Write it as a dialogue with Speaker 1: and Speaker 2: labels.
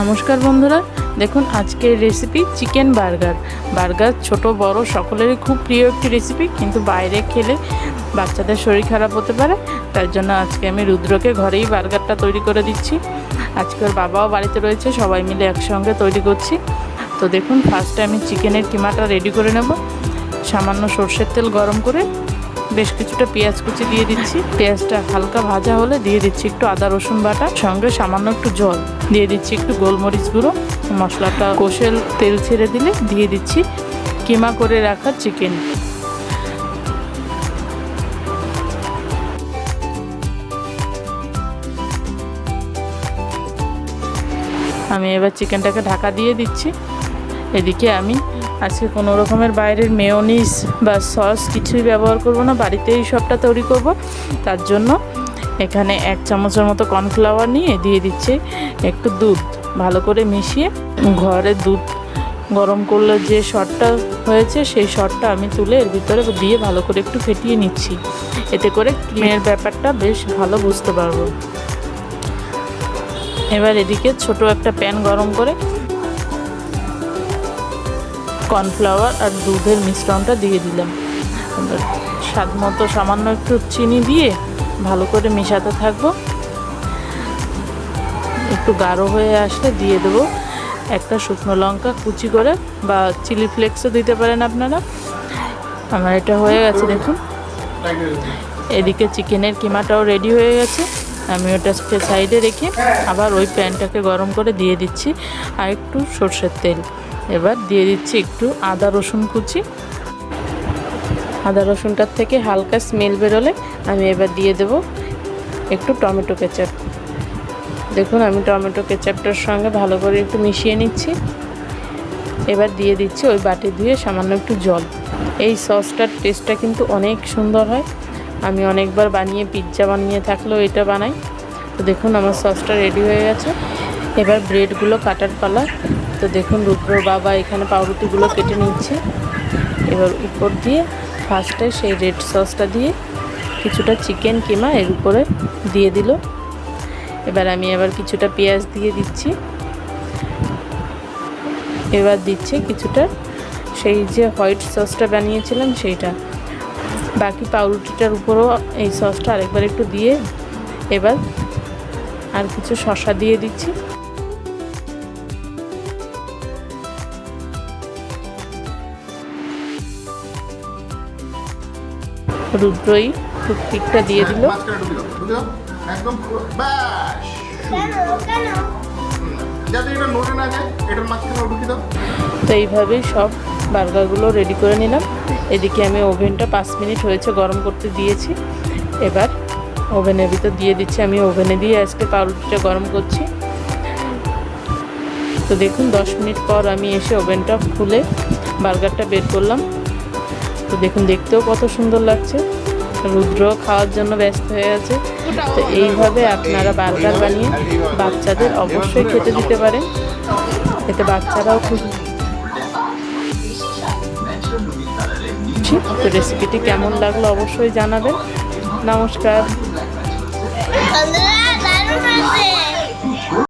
Speaker 1: নমস্কার বন্ধুরা, দেখুন আজকের রেসিপি চিকেন বার্গার বার্গার ছোট, বড়, সকলেরই খুব প্রিয় একটি রেসিপি কিন্তু বাইরে খেলে বাচ্চাদের শরীর খারাপ হতে পারে, তার জন্য আজকে আমি রুদ্রকে ঘরেই বার্গারটা তৈরি করে দিচ্ছি। আজকে ওর বাবাও বাড়িতে রয়েছে, সবাই মিলে একসঙ্গে তৈরি করছি। তো দেখুন ফার্স্টে আমি চিকেনের কিমাটা রেডি করে নেব। সামান্য সর্ষের তেল গরম করে বেশ কিছুটা পেঁয়াজ কুচি দিয়ে দিচ্ছি। পেঁয়াজটা হালকা ভাজা হলে দিয়ে দিচ্ছি একটু আদা, রসুন বাটা, সঙ্গে সামান্য একটু জল। দিয়ে দিচ্ছি একটু গোলমরিচ গুঁড়ো। মশলাটা কষে তেল ছেড়ে দিলে দিয়ে দিচ্ছি কিমা করে রাখা চিকেন আমি এবার চিকেনটাকে ঢাকা দিয়ে দিচ্ছি। এদিকে আমি আজকে কোনো রকমের বাইরের মেয়নিস বা সস কিছুই ব্যবহার করব না, বাড়িতেই সবটা তৈরি করব। তার জন্য এখানে এক চামচের মতো কর্নফ্লাওয়ার নিয়ে দিয়ে দিচ্ছি একটু দুধ, ভালো করে মিশিয়ে। ঘরে দুধ গরম করলে যে শটটা হয়েছে সেই শটটা আমি তুলে এর ভিতরে দিয়ে ভালো করে একটু ফেটিয়ে নিচ্ছি। এতে করে ক্রিমের ব্যাপারটা বেশ ভালো বুঝতে পারব। এবার এদিকে ছোট একটা প্যান গরম করে কর্নফ্লাওয়ার আর দুধের মিশ্রণটা দিয়ে দিলাম। স্বাদ মতো সামান্য একটু চিনি দিয়ে ভালো করে মেশাতে থাকব। একটু গাঢ় হয়ে আসলে দিয়ে দেবো। একটা শুকনো লঙ্কা কুচি করে বা চিলি ফ্লেক্সও দিতে পারেন আপনারা। আমার এটা হয়ে গেছে, দেখুন। এদিকে চিকেনের কিমাটাও রেডি হয়ে গেছে। আমি ওটাকে সাইডে রেখে আবার ওই প্যানটাকে গরম করে দিয়ে দিচ্ছি। আর একটু সর্ষের তেল। এবার দিয়ে দিচ্ছি একটু আদা রসুন কুচি। আদা রসুনটার থেকে হালকা স্মেল বেরোলে আমি এবার দিয়ে দেব একটু টমেটো কেচাপ। দেখুন, আমি টমেটো কেচাপটার সঙ্গে ভালো করে একটু মিশিয়ে নিচ্ছি। এবার দিয়ে দিচ্ছি ওই বাটি ধুয়ে সামান্য একটু জল। এই সসটার টেস্টটা কিন্তু অনেক সুন্দর হয়। আমি অনেকবার বানিয়ে পিৎজা বানিয়ে থাকলেও এটা বানাই। তো দেখুন, আমার সসটা রেডি হয়ে গেছে। এবার ব্রেডগুলো কাটার পালা। তো দেখুন, রুদ্র বাবা এখানে পাউরুটিগুলো কেটে নিচ্ছে। এবার উপর দিয়ে ফার্স্টে সেই রেড সসটা দিয়ে কিছুটা চিকেন কিমা এর উপরে দিয়ে দিল। এবার আমি এবার কিছুটা পেঁয়াজ দিয়ে দিচ্ছি। এবার দিচ্ছি কিছুটা সেই যে হোয়াইট সসটা বানিয়েছিলাম সেইটা। বাকি পাউরুটিটার উপরও এই সসটা আরেকবার একটু দিয়ে এবার আর কিছু শশা দিয়ে দিচ্ছি।
Speaker 2: এটার মাঝখানে ঢুকে দাও।
Speaker 1: তো এইভাবেই সব বার্গারগুলো রেডি করে নিলাম। এদিকে আমি ওভেনটা পাঁচ মিনিট হয়েছে গরম করতে দিয়েছি। এবার ওভেনের ভিতর দিয়ে দিচ্ছি আমি ওভেনে দিয়ে আজকে পাউরুটিটা গরম করছি। তো দেখুন দশ মিনিট পর আমি এসে ওভেনটা খুলে বার্গারটা বের করলাম। তো দেখুন, দেখতেও কত সুন্দর লাগছে। রুদ্র খাওয়ার জন্য ব্যস্ত হয়ে আছে। তো এইভাবে আপনারা বার্গার বানিয়ে বাচ্চাদের অবশ্যই খেতে দিতে পারেন। এতে বাচ্চারাও খুব তো রেসিপিটি কেমন লাগল অবশ্যই জানাবেন। নমস্কার।